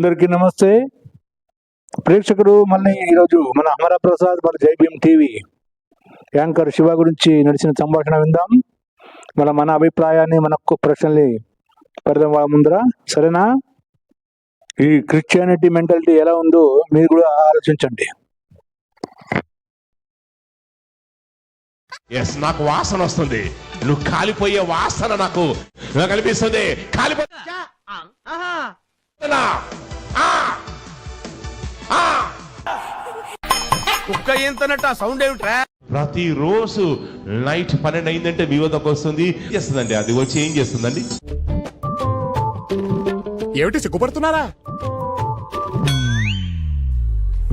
అందరికీ నమస్తే. ప్రేక్షకులు మళ్ళీ ఈరోజు మన అమర ప్రసాద్ మన జై భీమ్ టీవీ యాంకర్ శివ గురించి నడిచిన సంభాషణ విందాం. మన మన అభిప్రాయాన్ని మనకు ప్రశ్నల్ని పెడదాం వాళ్ళ ముందర. సరేనా? ఈ క్రిస్టియానిటీ మెంటాలిటీ ఎలా ఉందో మీరు కూడా ఆలోచించండి. ఎస్ నాకు వాసన వస్తుంది. నువ్వు కాలిపోయే వాసన నాకు నాకు అనిపిస్తుంది కాలిపో ఆ! ఆ! కుక్క ఏంతనట్టు ఆ సౌండ్ ఏమిట్రా? ప్రతిరోజు నైట్ పన్నెండు అయిందంటే మీ వద్దకు వస్తుంది. చేస్తుందండి? అది వచ్చి ఏం చేస్తుందండి? ఏమిటి సిగ్గుపడుతున్నారా?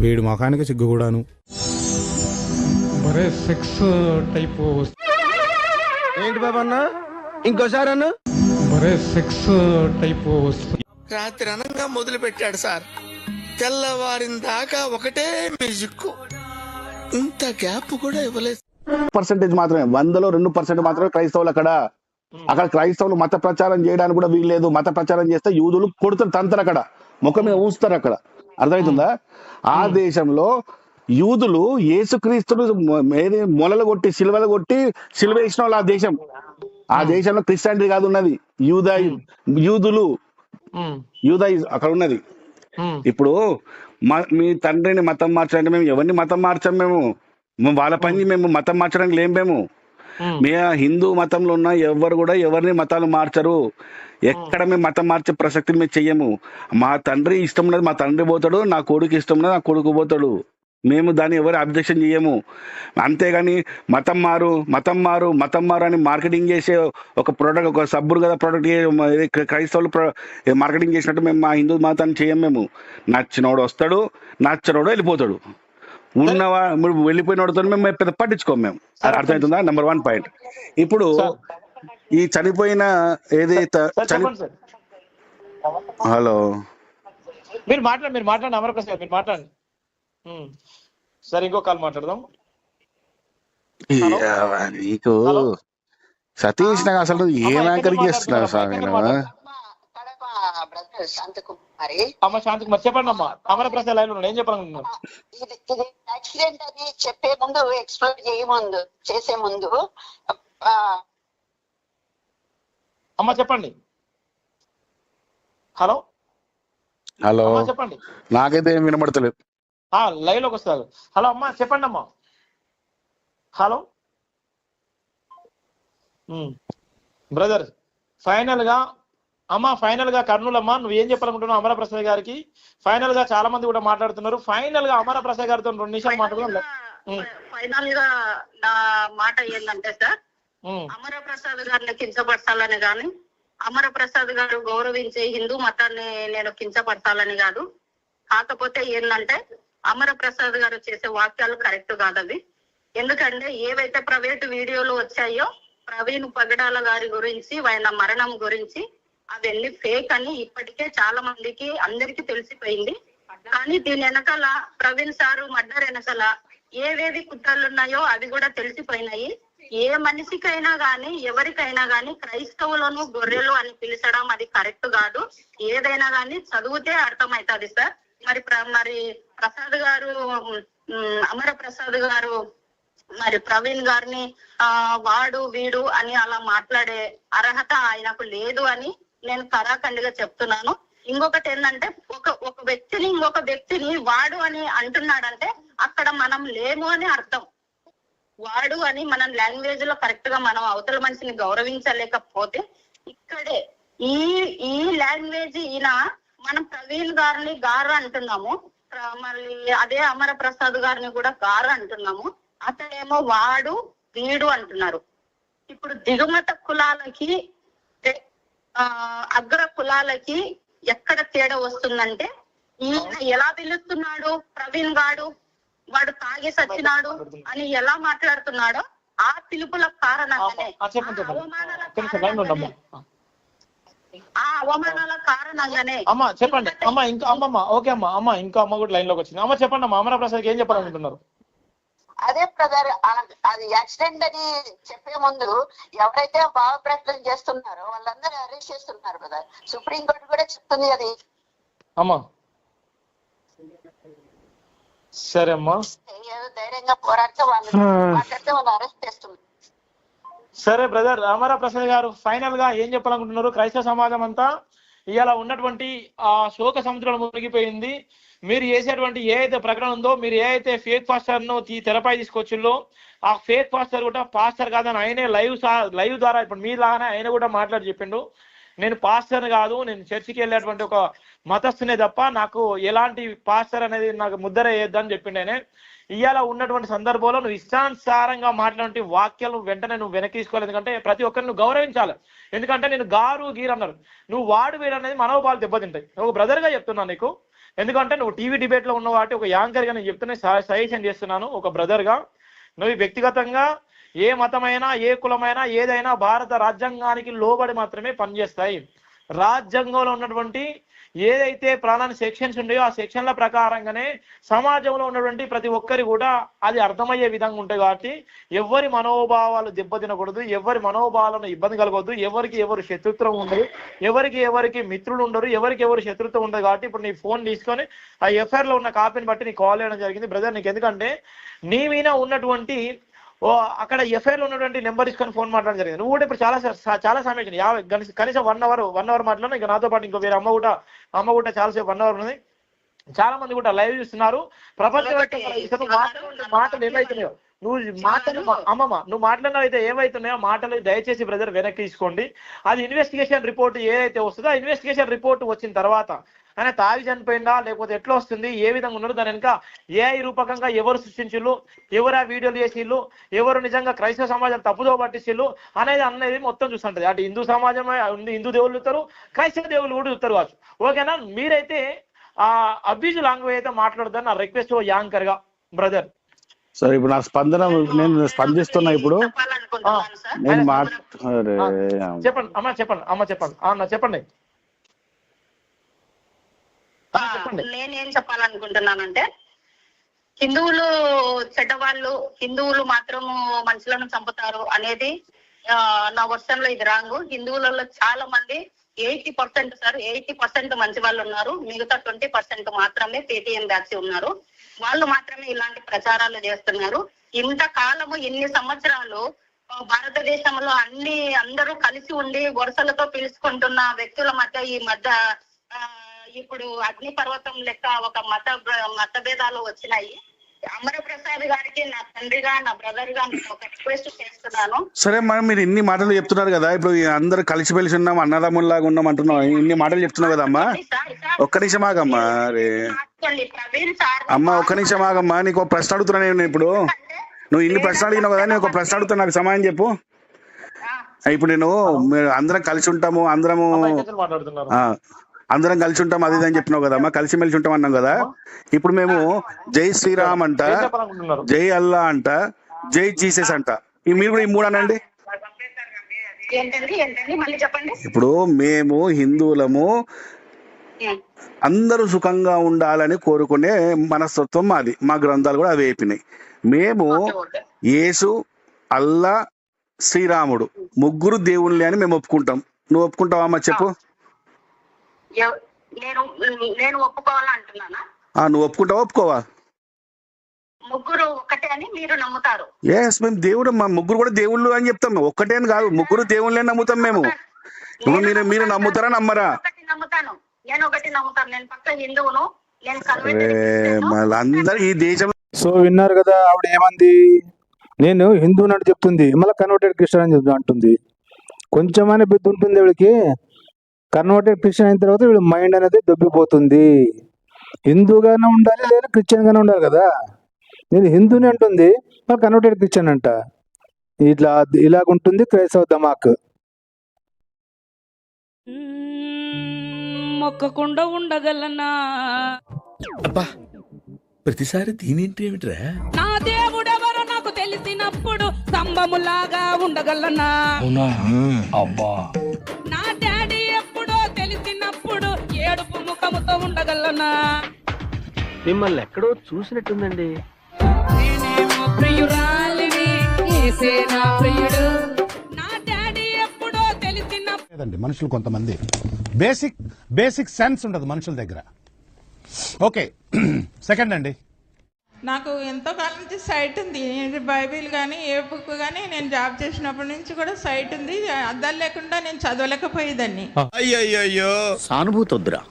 వీడి ముఖానికి సిగ్గు కూడాను. బరే సెక్స్ టైప్ ఏంటి బాబా అన్న? ఇంకోసారి అన్న? బరే సెక్స్ టైప్ వస్తుంది రాత్రి అనంగా మొదలు పెట్టాడు సార్. తెల్లవారిన దాకా ఒకటే మ్యూజిక్. ఇంత గ్యాప్ కూడా ఇవ్వలేదు. పర్సెంటేజ్ మాత్రమే. వందలో రెండు పర్సెంట్ మాత్రమే క్రైస్తవులు అక్కడ అక్కడ క్రైస్తవులు మత ప్రచారం చేయడానికి కూడా వీల్లేదు. మత ప్రచారం చేస్తే యూదులు కొడుతారు తంతారు అక్కడ. ముఖం మీద ఊస్తారు అక్కడ. అర్థమవుతుందా? ఆ దేశంలో యూదులు యేసుక్రీస్తును మొ- మేరే మొలలు కొట్టి సిలువలు కొట్టి సిలువ వేసిన వాళ్ళు ఆ దేశం. ఆ దేశంలో క్రిస్టియానిటీ కాదు ఉన్నది. యూదా యూదులు యూదా అక్కడ ఉన్నది. ఇప్పుడు మా- తండ్రిని మతం మార్చాలంటే మేము ఎవరిని మతం మార్చాం మేము? మేము వాళ్ళ పని మేము మతం మార్చడానికి లేం మేము. మే హిందూ మతంలో ఉన్న ఎవరు కూడా ఎవరిని మతాలు మార్చరు. ఎక్కడ మేము మతం మార్చే ప్రసక్తిని మేము చెయ్యము. మా తండ్రి ఇష్టం ఉన్నది మా తండ్రి పోతాడు నా కొడుకు ఇష్టం ఉన్నది నా కొడుకు పోతాడు. మేము దాన్ని ఎవరు అబ్జెక్షన్ చేయము. అంతేగాని మతం మారు మతం మారు మతం మారు అని మార్కెటింగ్ చేసే ఒక ప్రోడక్ట్ ఒక సబ్బురు కదా ప్రోడక్ట్ క్రైస్తవులు మార్కెటింగ్ చేసినట్టు మేము మా హిందూ మతాన్ని చేయం మేము. నచ్చినోడు వస్తాడు నచ్చినోడు వెళ్ళిపోతాడు. ఉన్నవా వెళ్ళిపోయినోడితో మేము పెద్ద పట్టించుకోము మేము. అర్థమవుతుందా నెంబర్ వన్ పాయింట్ ఇప్పుడు ఈ చనిపోయిన ఏదైతే హలో. మీరు మాట్లాడండి మీరు మాట్లాడండి గారు మీరు మాట్లాడండి. సరే ఇంకో కాల్ మాట్లాడదాం. నీకు. సతీష్ నాకు అసలు ఏం అమ్మా, యాంకరింగ్ చేస్తున్నావు స్వామి అమ్మ శాంతి మరి చెప్పండి అమ్మా. అమరప్రసాద్ లైన్ ఉన్నాడు. ఏం చెప్పాలనుకుంటున్నారు ఇది ఇది యాక్సిడెంట్ అని చెప్పే ముందు ఎక్స్ప్లోర్ చేయ ముందు చేసే ముందు అమ్మ చెప్పండి. హలో? హలో? చెప్పండి. నాకైతే ఏం వినబడతలేదు. లైవ్లోకి వస్తారు. హలో అమ్మా చెప్పండి అమ్మా. హలో. బ్రదర్ ఫైనల్గా అమ్మా ఫైనల్గా కర్నూలు అమ్మా నువ్వు ఏం చెప్పాలనుకుంటున్నావు అమరప్రసాద్ గారికి? ఫైనల్గా చాలా మంది కూడా మాట్లాడుతున్నారు. ఫైనల్గా అమరప్రసాద్ గారితో రెండు నిమిషాలు మాట్లాడదాం ఉమ్. ఫైనల్గా నా మాట ఏంటంటే సార్ ఉమ్. అమరప్రసాద్ గారిని కించపరచాలని గాని అమరప్రసాద్ గారు గౌరవించే హిందూ మతాన్ని నేను కించపరచాలని కాదు. కాకపోతే ఏంటంటే అమర ప్రసాద్ గారు చేసే వాక్యాలు కరెక్ట్ కాదు అవి ఎందుకంటే ఏవైతే ప్రైవేట్ వీడియోలు వచ్చాయో ప్రవీణ్ పగడాల గారి గురించి ఆయన మరణం గురించి అవన్నీ ఫేక్ అని ఇప్పటికే చాలా మందికి అందరికి తెలిసిపోయింది. కానీ దీని వెనకాల ప్రవీణ్ సారు మర్డర్ వెనకాల ఏవేవి కుట్రలు ఉన్నాయో అవి కూడా తెలిసిపోయినాయి. ఏ మనిషికైనా గాని ఎవరికైనా గాని క్రైస్తవులను గొర్రెలు అని పిలిచడం అది కరెక్ట్ కాదు. ఏదైనా గాని చదివితే అర్థమవుతుంది సార్. మరి ప్ర- మరి ప్రసాద్ గారు అమర ప్రసాద్ గారు మరి ప్రవీణ్ గారిని ఆ వాడు వీడు అని అలా మాట్లాడే అర్హత ఆయనకు లేదు అని నేను కరాఖండిగా చెప్తున్నాను. ఇంకొకటి ఏంటంటే ఒక ఒక వ్యక్తిని ఇంకొక వ్యక్తిని వాడు అని అంటున్నాడంటే అక్కడ మనం లేము అని అర్థం. వాడు అని మనం లాంగ్వేజ్లో కరెక్ట్గా మనం అవతల మనిషిని గౌరవించలేకపోతే ఇక్కడే ఈ ఈ లాంగ్వేజ్ ఈయన మనం ప్రవీణ్ గారిని గారు అంటున్నాము. మళ్ళీ అదే అమర ప్రసాద్ గారిని కూడా గారు అంటున్నాము. అతడేమో వాడు వీడు అంటున్నారు. ఇప్పుడు దిగుమత కులాలకి అగ్ర కులాలకి ఎక్కడ తేడా వస్తుందంటే ఈయన ఎలా పిలుస్తున్నాడు? ప్రవీణ్ గాడు వాడు తాగి సచ్చినాడు అని ఎలా మాట్లాడుతున్నాడో ఆ పిలుపుల కారణంగానే అవమానాల అమ్మా చెప్పండి. అమ్మా ఇంకా అమ్మమ్మ ఓకే అమ్మా అమ్మ ఇంకా అమ్మ కూడా లైన్లోకి వచ్చింది. అమ్మ చెప్పండి అమ్మా అమరా ప్రసాద్ ఏం చెప్పాలనుకుంటున్నారు? అదే బ్రదర్ అది యాక్సిడెంట్ అని చెప్పే ముందు ఎవరైతే భావ ప్రకటన చేస్తున్నారో వాళ్ళందరూ అరెస్ట్ చేస్తున్నారు బ్రదర్. సుప్రీం కోర్టు కూడా చెప్తుంది అది. అమ్మా. సరే అమ్మా. ధైర్యంగా పోరాడితే వాళ్ళు వాళ్ళు అరెస్ట్ చేస్తున్నారు. సరే బ్రదర్ రామారా ప్రసాద్ గారు ఫైనల్గా ఏం చెప్పాలనుకుంటున్నారు? క్రైస్తవ సమాజం అంతా ఇవాళ ఉన్నటువంటి ఆ శోక సముద్రంలో మునిగిపోయింది. మీరు చేసేటువంటి ఏ అయితే ప్రకటన ఉందో మీరు ఏ అయితే ఫేక్ పాస్టర్ను తెరపై తీసుకొచ్చిందో ఆ ఫేక్ పాస్టర్ కూడా పాస్టర్ కాదని ఆయనే లైవ్ లైవ్ ద్వారా ఇప్పుడు మీ లాగానే ఆయన కూడా మాట్లాడి చెప్పిండు. నేను పాస్టర్ కాదు నేను చర్చికి వెళ్ళేటువంటి ఒక మతస్థునే తప్ప నాకు ఎలాంటి పాస్టర్ అనేది నాకు ముద్ర వేయొద్దని చెప్పిండు ఆయన. ఇవాళ ఉన్నటువంటి సందర్భంలో నువ్వు ఇష్టానుసారంగా మాట్లాడే వాక్యాలు వెంటనే నువ్వు వెనక్కి తీసుకోవాలి. ఎందుకంటే ప్రతి ఒక్కరిని నువ్వు గౌరవించాలి. ఎందుకంటే నేను గారు గీరు అన్నారు. నువ్వు వాడు వీడు అనేది మనోభావాలు దెబ్బతింటాయి. ఒక బ్రదర్గా గా చెప్తున్నాను నీకు. ఎందుకంటే నువ్వు టీవీ డిబేట్లో ఉన్న వాటి ఒక యాంకర్గా నేను చెప్తున్నా సజెషన్ చేస్తున్నాను ఒక బ్రదర్గా గా. నువ్వు వ్యక్తిగతంగా ఏ మతమైనా ఏ కులమైనా ఏదైనా భారత రాజ్యాంగానికి లోబడి మాత్రమే పనిచేస్తాయి. రాజ్యాంగంలో ఉన్నటువంటి ఏదైతే ప్రాణాన్ని సెక్షన్స్ ఉన్నాయో ఆ సెక్షన్ల ప్రకారంగానే సమాజంలో ఉన్నటువంటి ప్రతి ఒక్కరి కూడా అది అర్థమయ్యే విధంగా ఉంటాయి కాబట్టి ఎవరి మనోభావాలు దెబ్బతినకూడదు ఎవరి మనోభావాలను ఇబ్బంది కలగవద్దు ఎవరికి ఎవరు శత్రుత్వం ఉండదు ఎవరికి ఎవరికి మిత్రులు ఉండరు ఎవరికి ఎవరు శత్రుత్వం ఉండదు కాబట్టి ఇప్పుడు నీ ఫోన్ తీసుకొని ఆ ఎఫ్ఐఆర్లో ఉన్న కాపీని బట్టి నీకు కాల్ చేయడం జరిగింది. బ్రదర్ నీకు ఎందుకంటే నీ మీద ఉన్నటువంటి ఓ అక్కడ ఎఫ్ఐఆర్లో ఉన్నటువంటి నెంబర్ తీసుకొని ఫోన్ మాట్లాడడం జరిగింది. నువ్వు కూడా ఇప్పుడు చాలా చాలా సమయం ఇచ్చింది. యాభై కనీసం- వన్ అవర్ వన్ అవర్ మాట్లాడినా ఇంకా నాతో పాటు ఇంకో వేరే అమ్మ కూడా అమ్మ కూడా చాలాసేపు వన్ అవర్ ఉంది చాలా మంది కూడా లైవ్ చూస్తున్నారు. ప్రపంచవ్యాప్తంగా మాట్లాడే మాటలు ఏమైతున్నాయో? నువ్వు మాటలు అమ్మమ్మ నువ్వు మాట్లాడినవి అయితే ఏమైతున్నాయో మాటలు దయచేసి బ్రదర్ వెనక్కి తీసుకోండి. అది ఇన్వెస్టిగేషన్ రిపోర్ట్ ఏదైతే వస్తుందో ఆ ఇన్వెస్టిగేషన్ రిపోర్ట్ వచ్చిన తర్వాత ఆయన తాగి చనిపోయిందా? లేకపోతే ఎట్లా వస్తుంది? ఏ విధంగా ఉన్నారు దాని వెనుక ఏఐ రూపకంగా ఎవరు సృష్టించిళ్ళు? ఎవరు ఆ వీడియోలు చేసిళ్ళు? ఎవరు నిజంగా క్రైస్తవ సమాజం తప్పుదో పట్టించిళ్ళు? అనేది అనేది మొత్తం చూస్తుంటది. అటు హిందూ సమాజం ఉంది హిందూ దేవుళ్ళు చూస్తారు క్రైస్తవ దేవుళ్ళు కూడా చూస్తారు కావచ్చు. ఓకేనా? మీరైతే ఆ అబ్యూజ్ లాంగ్వేజ్ అయితే మాట్లాడదని నా రిక్వెస్ట్ యాంకర్గా బ్రదర్ సరే ఇప్పుడు నా స్పందన నేను స్పందిస్తున్నా ఇప్పుడు. నేను చెప్పండి అమ్మ చెప్పండి అమ్మ చెప్పండి. అన్న చెప్పండి. నేనేం చెప్పాలనుకుంటున్నానంటే హిందువులు చెడ్డవాళ్ళు హిందువులు మాత్రము మనుషులను చంపుతారు అనేది నా వర్షంలో ఇది రాంగు. హిందువులలో చాలా మంది eighty percent sir eighty percent మంచి వాళ్ళు ఉన్నారు. మిగతా ట్వంటీ పర్సెంట్ మాత్రమే పేటిఎం బ్యాచ్ ఉన్నారు. వాళ్ళు మాత్రమే ఇలాంటి ప్రచారాలు చేస్తున్నారు. ఇంత కాలము ఎన్ని సంవత్సరాలు భారతదేశంలో అన్ని అందరూ కలిసి ఉండి వరుసలతో పిలుచుకుంటున్న వ్యక్తుల మధ్య ఈ మధ్య ఇప్పుడు అగ్ని పర్వతం లెక్క ఒక మత మత భేదాలు వచ్చినాయి. అమరప్రసాద్ గారికి నా తండ్రిగా నా బ్రదర్గా ఒక రిక్వెస్ట్ చేస్తున్నాను. సరే మరి మీరు ఇన్ని మాటలు చెప్తున్నారు కదా ఇప్పుడు అందరు కలిసిమెలిసి ఉన్నాం అన్నదమ్ముల్లాగా ఉన్నాం అంటున్నాం ఇన్ని మాటలు చెప్తున్నావు కదమ్మా సార్, సార్, ఒక్క నిమిషం ఆగమ్మా అరే. మార్చుకోండి. ప్రవీణ్ సార్. అమ్మ ఒక్క నిమిషం ఆగమ్మా నీకు ఒక ప్రశ్న అడుగుతున్నా నేను ఇప్పుడు. నువ్వు ఇన్ని ప్రశ్నలు అడిగినావు కదా నేను ఒక ప్రశ్న అడుగుతున్నా నాకు సమాధానం చెప్పు. ఆ, ఇప్పుడు నేను మీరు అందరం కలిసి ఉంటాము అందరము మాట్లాడుతున్నారు. ఆ, అందరం కలిసి ఉంటాం అది అని చెప్పినావు కదమ్మా కలిసిమెలిసి ఉంటాం అన్నాం కదా. ఇప్పుడు మేము జై శ్రీరామ్ అంట జై అల్లా అంట జై జీసస్ అంట. మీరు కూడా ఈ మూడు అనండి. ఇప్పుడు మేము హిందువులము అందరూ సుఖంగా ఉండాలని కోరుకునే మనస్తత్వం మాది. మా గ్రంథాలు కూడా అవి అయిపోయినాయి. మేము యేసు అల్లా శ్రీరాముడు ముగ్గురు దేవుళ్ళే అని మేము ఒప్పుకుంటాం. నువ్వు ఒప్పుకుంటావా అమ్మ చెప్పు? నేను నేను నువ్వు ఒప్పుకుంటావా ఒప్పుకోవా? ముగ్గురు ఒకటే అని మీరు నమ్ముతారు. ఎస్ మేము దేవుడు మా ముగ్గురు కూడా దేవుళ్ళు అని చెప్తాం ఒక్కటే అని కాదు ముగ్గురు దేవుళ్ళే నమ్ముతాం మేము. ఇప్పుడు మీరు మీరు నమ్ముతారా నమ్మరా? ఒకటి నమ్ముతాను. నేను ఒకటి నమ్ముతాను. నేను పక్క హిందువును నేను అరే కన్వర్టెడ్ వాళ్ళందరూ ఈ దేశం సో విన్నారు కదా ఆవిడ ఏమంది? నేను హిందూ అని చెప్తుంది. మళ్ళీ కన్వర్టెడ్ క్రిస్టియన్ అని చెప్తూ అంటుంది. కొంచెమైనా బుద్ధి ఉంటుంది వీడికి కన్వర్టెడ్ క్రిస్టియన్ అయిన తర్వాత వీడి మైండ్ అనేది దొబ్బిపోతుంది. హిందూగానే ఉండాలి లేదా క్రిస్టియన్గానే ఉండాలి కదా? నేను హిందూని అంటుంది మళ్ళీ కన్వర్టెడ్ క్రిస్టియన్ అంట. ఇట్లా ఇలాగుంటుంది క్రైస్తవ దమాక్ మొక్కకుండా ఉండగలనా? అబ్బా ప్రతిసారి దీనేంటి ఏమిట్రా? నా దేవుడెవరో నాకు తెలిసినప్పుడు స్తంభములాగా ఉండగలనా? అబ్బా. ముఖముతో ఉండగలనా? మిమ్మల్ని ఎక్కడో చూసినట్టుందండి. నేనేమో ప్రియురాలిని నా ప్రియుడు. నా డాడీ ఎప్పుడో లేదండి మనుషులు కొంతమంది. బేసిక్ బేసిక్ సెన్స్ ఉండదు మనుషుల దగ్గర. ఓకే సెకండ్ అండి. నాకు ఎంతో కాలం నుంచి సైట్ ఉంది. బైబిల్ కానీ ఏ బుక్ కానీ నేను జాబ్ చేసినప్పటి నుంచి కూడా సైట్ ఉంది. అద్దాలు లేకుండా నేను చదవలేకపోయేదాన్ని. అయ్యయ్యో సానుభూతి వద్దురా.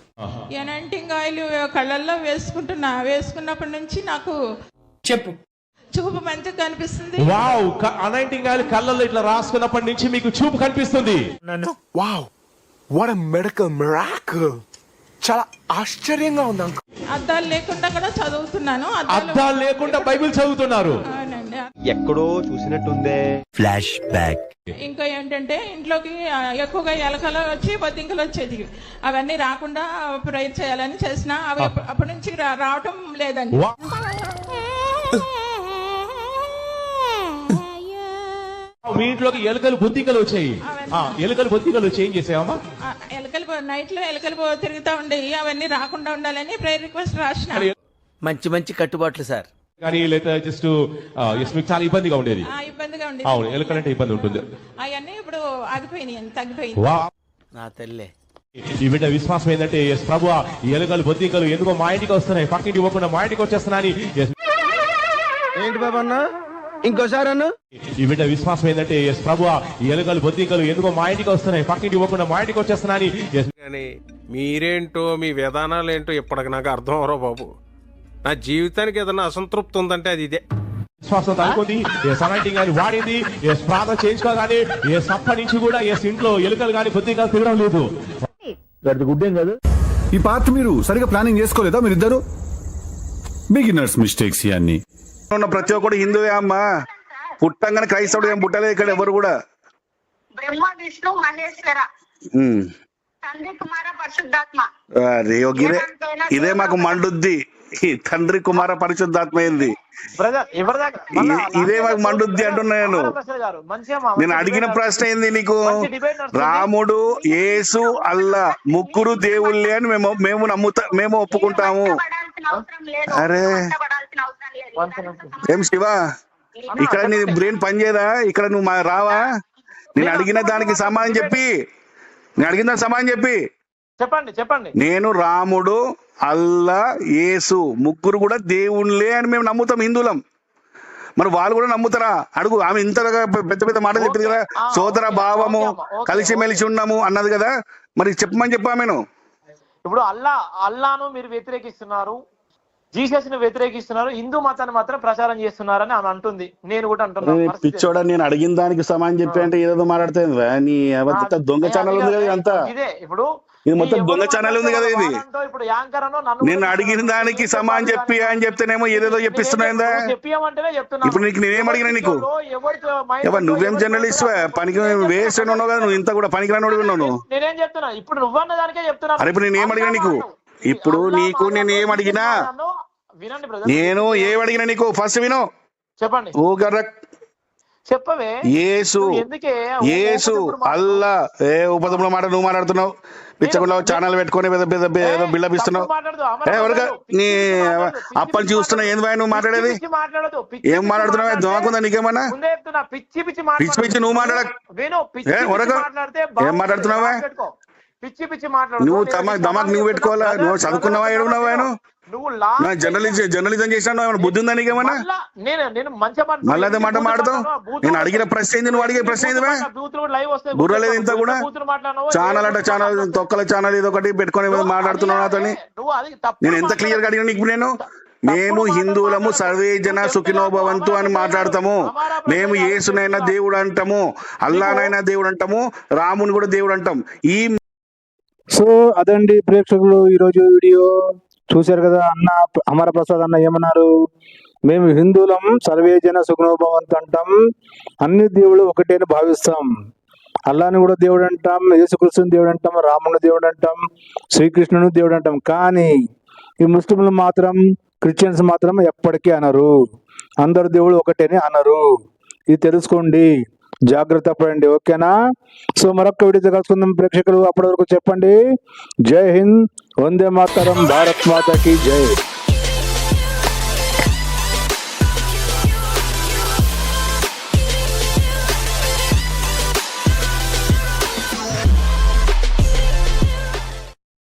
ఎనంటింగ్ ఆయిల్ కళ్ళల్లో వేసుకుంటున్నా వేసుకున్నప్పటి నుంచి నాకు చెప్పు. చూపు మంచిగా కనిపిస్తుంది. వావ్ అనంటింగ్ ఆయిల్ కళ్ళల్లో ఇట్లా రాసుకున్నప్పటి నుంచి మీకు చూపు కనిపిస్తుంది. వావ్ వాట్ మెడికల్ మిరాకిల్ చాలా ఆశ్చర్యంగా ఉంది అద్దాలు లేకుండా కూడా చదువుతున్నాను. అద్దాలు లేకుండా బైబిల్ చదువుతున్నారు. ఎక్కడో చూసినట్టుందే. ఫ్లాష్ బ్యాక్ ఇంకా ఏంటంటే ఇంట్లోకి ఎక్కువగా ఎలకలు వచ్చి బొద్దింకలు వచ్చేది అవన్నీ రాకుండా ప్రయత్నం చేయాలని చేసిన అవి అప్ప- అప్పటి నుంచి రావటం లేదండి. మీ ఇంట్లోకి ఎలుకలు బొద్దింకలు వచ్చాయి. ఆ, ఎలుకలు బొద్దింకలు వచ్చి ఏం చేసావమ్మా? ఆ, ఎలకలు నైట్లో ఎలకలు తిరుగుతా ఉండేవి అవన్నీ రాకుండా ఉండాలని ప్రేయర్ రిక్వెస్ట్ రాసిన. మంచి మంచి కట్టుబాట్లు సార్. కానీ లేదా జస్ట్ ఎస్ మీకు చాలా ఇబ్బందిగా ఉండేది. ఆ, ఇబ్బందిగా ఉండేది. అవును ఎలుకలంటే ఇబ్బంది ఉంటుంది. అవన్నీ ఇప్పుడు ఆగిపోయినాయి తగ్గిపోయింది. వా నా తల్లే. ఈ బిడ్డ విశ్వాసం ఏంటంటే ఎస్ ప్రభు ఈ ఎలుకలు బొద్దింకలు ఎందుకో మా ఇంటికి వస్తున్నాయి. పక్కింటి ఇవ్వకుండా మా ఇంటికి వచ్చేస్తున్నాయని yes, ఏంటి బాబా అన్న? ఇంకోసారి అన్న? ఈ బిడ్డ విశ్వాసం ఏంటంటే ఎస్ ప్రభు ఈ ఎలుకలు బొద్దింకలు ఎందుకో మా ఇంటికి వస్తున్నాయి. పక్కింటి ఇవ్వకుండా మా ఇంటికి కానీ మీరేంటో మీ విధానాలు ఏంటో ఇప్పటికి నాకు అర్థం అవరో బాబు. నా జీవితానికి ఏదైనా అసంతృప్తి ఉందంటే అది ఇదే. విశ్వాసం అనుకుంది ఎస్ అలాంటి కానీ వాడింది ఎస్ ప్రార్థన చేయించుకోగానే ఎస్ అప్పటి నుంచి కూడా ఎస్ ఇంట్లో ఎలుకలు కానీ బొద్దింకలు తిరగడం లేదు. ఈ పార్ట్ మీరు సరిగా ప్లానింగ్ చేసుకోలేదా మీరిద్దరు? బిగినర్స్ మిస్టేక్స్ ఇవన్నీ ఉన్న ప్రతి ఒక్కడు హిందువే అమ్మా. పుట్టంగానే క్రైస్తవుడు ఏం పుట్టలేదు ఇక్కడ ఎవరు కూడా. బ్రహ్మ విష్ణు మహేశ్వర. తండ్రి కుమార పరిశుద్ధాత్మ. ఇదే మాకు మండుద్ది. ఈ తండ్రి కుమార పరిశుద్ధాత్మ ఏంది? ఇదే మాకు మండుద్ది అంటున్నా నేను. నేను అడిగిన ప్రశ్న ఏంది నీకు. రాముడు యేసు అల్లా ముగ్గురు దేవుళ్ళే అని మేము మేము నమ్ముతా మేము ఒప్పుకుంటాము. అరే. ఏం శివ? ఇక్కడ నీ బ్రెయిన్ పనిచేయదా? ఇక్కడ నువ్వు మా- రావా? నేను అడిగిన దానికి సమాధానం చెప్పి. నేను అడిగిన దానికి సమాధానం చెప్పి. చెప్పండి చెప్పండి. నేను రాముడు అల్లా యేసు ముగ్గురు కూడా దేవుళ్ళే అని మేము నమ్ముతాం హిందువులం. మరి వాళ్ళు కూడా నమ్ముతారా? అడుగు ఆమె ఇంతగా పెద్ద పెద్ద మాటలు చెప్పింది కదా. సోదర భావము ఓకే, కలిసిమెలిసి ఉన్నాము అన్నది కదా. మరి చెప్పమని చెప్పా నేను ఇప్పుడు అల్లా అల్లాను మీరు వ్యతిరేకిస్తున్నారు. జీసస్ని వ్యతిరేకిస్తున్నారు. హిందూ మతాన్ని మాత్రం ప్రచారం చేస్తున్నారని ఆమె అంటుంది. నేను కూడా అంటున్నాను. పిచ్చోడా నేను అడిగిన దానికి సమానం చెప్పి అంటే ఏదో మాట్లాడుతుంది నీ దొంగ ఛానల్ ఉంది కదా ఇదే ఇప్పుడు ఇది మొత్తం దొంగ ఛానల్ ఉంది కదా ఇది. నేను అడిగిన దానికి సమానం చెప్పి అని చెప్తేనేమో ఏదేదో చెప్తున్నా. ఇప్పుడు నీకు నేనేం అడిగినా నీకు? ఎవరు నువ్వేం జర్నలిస్ట్ పనికి వేస్ట్ అని ఉన్నావు కదా నువ్వు ఇంత కూడా పనికిరాని ఉన్నావు నువ్వు. నేనేం చెప్తున్నా. ఇప్పుడు నువ్వన్న దానికే చెప్తున్నా. అరే ఇప్పుడు నేను ఏం అడిగినా నీకు? ఇప్పుడు నీకు నేను ఏం అడిగినా? నేను ఏం అడిగినా నీకు? ఫస్ట్ విను. చెప్పండి. ఓ గర్ర చెప్పవే. ఎందుకే? యేసు. అల్లా. ఏ ఉపదంలో మాట నువ్వు మాట్లాడుతున్నావు? పిచ్చకుండా ఛానల్ పెట్టుకొని పెద్ద ఏదో బిల్డప్ ఇస్తున్నావు? ఎవరిగా నీ అప్పని చూస్తున్నా ఏంది నువ్వు మాట్లాడేది? ఏం మాట్లాడుతున్నావే? దోమకుందా నీకేమన్నా? పిచ్చి పిచ్చి పిచ్చి పిచ్చి నువ్వు పిచ్చి ఏ. మాట్లాడుతున్నావే? పిచ్చి పిచ్చి మాట్లాడు నువ్వు దమాక్ నువ్వు పెట్టుకోవాలా? నువ్వు చదువుకున్నావా? ఏడున్నావా నువ్వు? నువ్వు లా జర్నలిజం జర్నలిజం చేసినా ఏమైనా బుద్ధి ఉందా నీకేమన్నా మళ్ళా నేను నేను మంచి మాట మళ్ళీ అదే మాట మాడతావు నేను అడిగిన ప్రశ్న ఏంది? నువ్వు అడిగే ప్రశ్న ఏంది? బుర్ర లేదు ఇంత కూడా. ఛానల్ అంటే ఛానల్ తొక్కల ఛానల్ ఇది ఒకటి పెట్టుకొని మాట్లాడుతున్నావు నాతోని నేను ఎంత క్లియర్గా అడిగిన నీకు నేను? మేము హిందువులము సర్వే జన సుఖినో భవంతు అని మాట్లాడతాము. మేము యేసునైనా దేవుడు అంటాము. అల్లానైనా దేవుడు అంటాము. రాముని కూడా దేవుడు అంటాం. ఈ సో అదండి ప్రేక్షకులు ఈరోజు వీడియో. చూశారు కదా అన్న అమరప్రసాద్ అన్న ఏమన్నారు? మేము హిందువులం సర్వేజన జన అంటాం అన్ని దేవుళ్ళు ఒకటే అని భావిస్తాం. అల్లాని కూడా దేవుడు అంటాం యేసుకృష్ణుని దేవుడు అంటాం రాముని దేవుడు అంటాం శ్రీకృష్ణుని దేవుడు అంటాం కానీ ఈ ముస్లింలు మాత్రం క్రిస్టియన్స్ మాత్రం ఎప్పటికీ అనరు. అందరు దేవుడు ఒకటేనే అనరు. ఇది తెలుసుకోండి. జాగ్రత్త పడండి ఓకేనా? సో మరొక వీడియోతో కలుసుకుందాం ప్రేక్షకులు. అప్పటి వరకు చెప్పండి. జై హింద్ వందే మాతరం భారత్ మాతకి జై.